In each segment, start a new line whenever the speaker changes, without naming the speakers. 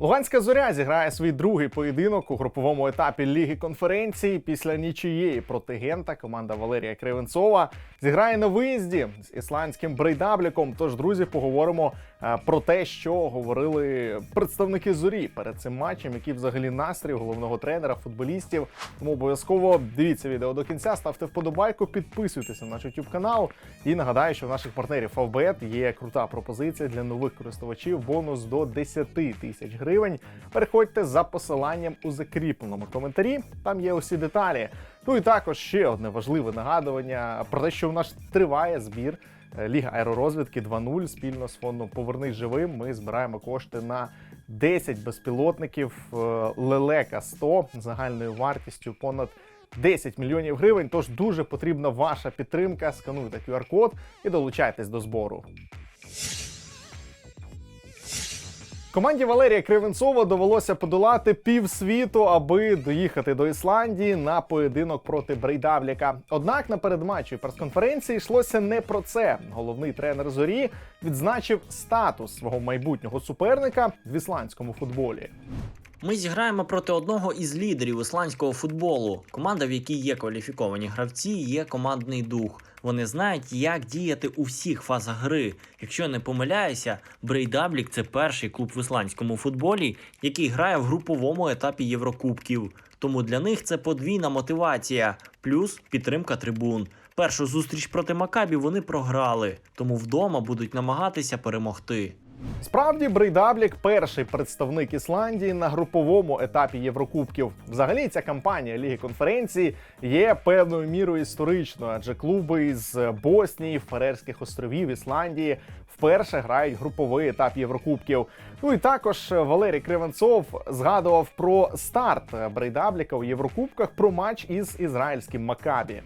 Луганська зоря зіграє свій другий поєдинок у груповому етапі Ліги конференції. Після нічиєї проти Гента команда Валерія Кривенцова зіграє на виїзді з ісландським брейдабліком. Тож, друзі, поговоримо е, про те, що говорили представники зорі перед цим матчем, який взагалі настрій головного тренера, футболістів. Тому обов'язково дивіться відео до кінця, ставте вподобайку, підписуйтеся на наш YouTube канал. І нагадаю, що в наших партнерів Фавбет є крута пропозиція для нових користувачів. Бонус до 10 тисяч гривень. Переходьте за посиланням у закріпленому коментарі. Там є усі деталі. Ну і також ще одне важливе нагадування про те, що у нас триває збір. е, Ліга аеророзвідки 2.0 спільно з фондом Повернись живим. Ми збираємо кошти на 10 безпілотників е, Лелека 100 загальною вартістю понад 10 мільйонів гривень. Тож дуже потрібна ваша підтримка. Скануйте QR-код і долучайтесь до збору. Команді Валерія Кривенцова довелося подолати півсвіту, аби доїхати до Ісландії на поєдинок проти Брейдавліка. Однак на передматчі прес-конференції йшлося не про це. Головний тренер зорі відзначив статус свого майбутнього суперника в ісландському футболі.
Ми зіграємо проти одного із лідерів ісландського футболу. Команда, в якій є кваліфіковані гравці, є командний дух. Вони знають, як діяти у всіх фазах гри. Якщо не помиляюся, Брейдаблік це перший клуб в ісландському футболі, який грає в груповому етапі Єврокубків. Тому для них це подвійна мотивація, плюс підтримка трибун. Першу зустріч проти Макабі вони програли, тому вдома будуть намагатися перемогти.
Справді, Брейдаблік перший представник Ісландії на груповому етапі Єврокубків. Взагалі, ця кампанія Ліги конференції є певною мірою історичною, адже клуби із Боснії, Фарерських островів, Ісландії вперше грають груповий етап Єврокубків. Ну і також Валерій Кривенцов згадував про старт Брейдабліка у Єврокубках про матч із ізраїльським Макабі.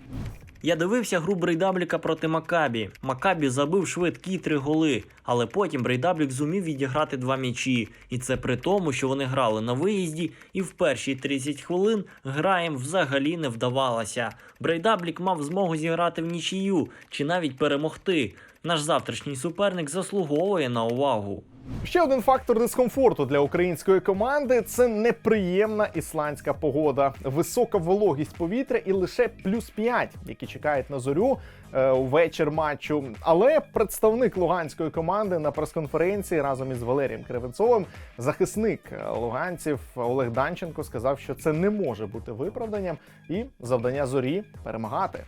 Я дивився гру Брейдабліка проти Макабі. Макабі забив швидкі три голи, але потім Брейдаблік зумів відіграти два м'ячі. І це при тому, що вони грали на виїзді, і в перші 30 хвилин гра їм взагалі не вдавалася. Брейдаблік мав змогу зіграти в нічию чи навіть перемогти. Наш завтрашній суперник заслуговує на увагу.
Ще один фактор дискомфорту для української команди це неприємна ісландська погода, висока вологість повітря і лише плюс 5, які чекають на зорю е, у вечір матчу. Але представник луганської команди на прес-конференції разом із Валерієм Кривенцовим, захисник е, луганців Олег Данченко сказав, що це не може бути виправданням, і завдання зорі перемагати.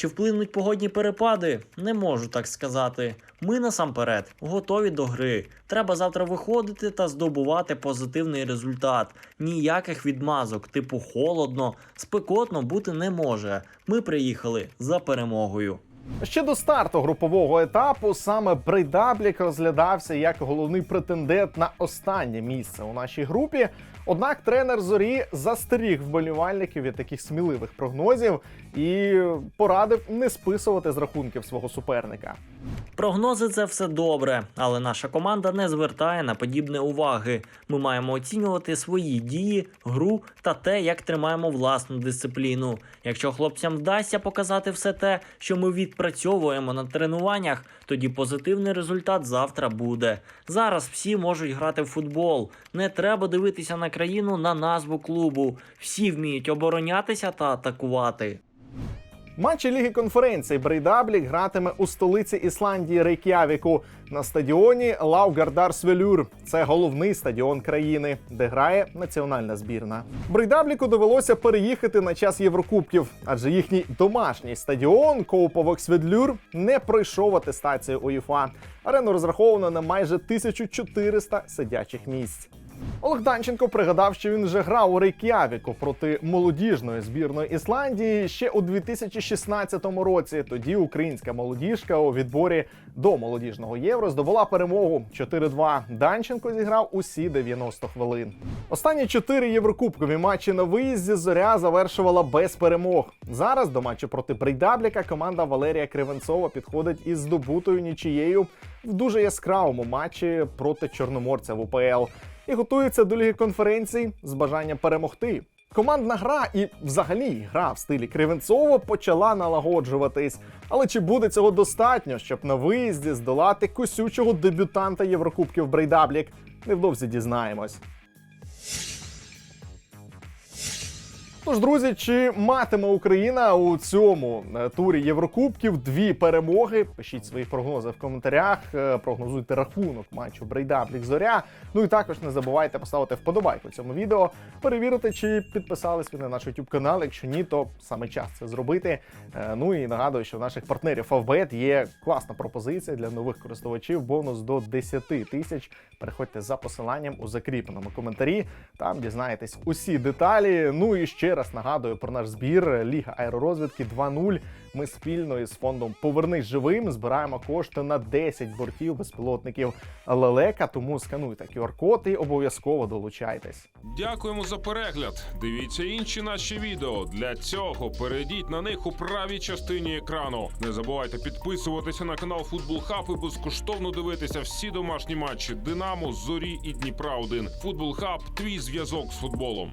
Чи вплинуть погодні перепади? Не можу так сказати. Ми насамперед готові до гри. Треба завтра виходити та здобувати позитивний результат. Ніяких відмазок, типу холодно, спекотно бути не може. Ми приїхали за перемогою.
Ще до старту групового етапу саме Брейдаблік розглядався як головний претендент на останнє місце у нашій групі. Однак тренер зорі застеріг вболівальників від таких сміливих прогнозів і порадив не списувати з рахунків свого суперника.
Прогнози це все добре, але наша команда не звертає на подібне уваги. Ми маємо оцінювати свої дії, гру та те, як тримаємо власну дисципліну. Якщо хлопцям вдасться показати все те, що ми відпрацьовуємо на тренуваннях, тоді позитивний результат завтра буде. Зараз всі можуть грати в футбол. Не треба дивитися на країну на назву клубу. Всі вміють оборонятися та атакувати.
Матчі Ліги конференції Брейдаблік гратиме у столиці Ісландії Рейк'явіку на стадіоні Лаугардарсвелюр. Це головний стадіон країни, де грає національна збірна. Брейдабліку довелося переїхати на час Єврокубків, адже їхній домашній стадіон Коуповоксведлюр не пройшов атестацію УЄФА. Арену розраховано на майже 1400 сидячих місць. Олег Данченко пригадав, що він вже грав у Рейк'явіку проти молодіжної збірної Ісландії ще у 2016 році. Тоді українська молодіжка у відборі до молодіжного євро здобула перемогу 4-2. Данченко зіграв усі 90 хвилин. Останні чотири єврокубкові матчі на виїзді зоря завершувала без перемог. Зараз до матчу проти Брейдабліка команда Валерія Кривенцова підходить із здобутою нічією в дуже яскравому матчі проти чорноморця в УПЛ. І готується до ліги конференцій з бажанням перемогти. Командна гра і взагалі гра в стилі Кривенцова почала налагоджуватись. Але чи буде цього достатньо, щоб на виїзді здолати косючого дебютанта Єврокубків Брейдаблік? Невдовзі дізнаємось. Тож, друзі, чи матиме Україна у цьому е, турі Єврокубків дві перемоги? Пишіть свої прогнози в коментарях, е, прогнозуйте рахунок матчу Брейдаблік Зоря. Ну і також не забувайте поставити вподобайку цьому відео, перевірити, чи підписались ви на наш YouTube канал. Якщо ні, то саме час це зробити. Е, Ну і нагадую, що в наших партнерів Favbet є класна пропозиція для нових користувачів. Бонус до 10 тисяч. Переходьте за посиланням у закріпленому коментарі. Там дізнаєтесь усі деталі. Ну і ще раз нагадую про наш збір Ліга аеророзвідки 2.0. Ми спільно із фондом Повернись живим збираємо кошти на 10 бортів безпілотників лелека. Тому скануйте QR-код і обов'язково долучайтесь.
Дякуємо за перегляд. Дивіться інші наші відео. Для цього перейдіть на них у правій частині екрану. Не забувайте підписуватися на канал Футбол Хаб і безкоштовно дивитися всі домашні матчі Динамо, Зорі і Дніпра 1 Футбол Хаб твій зв'язок з футболом.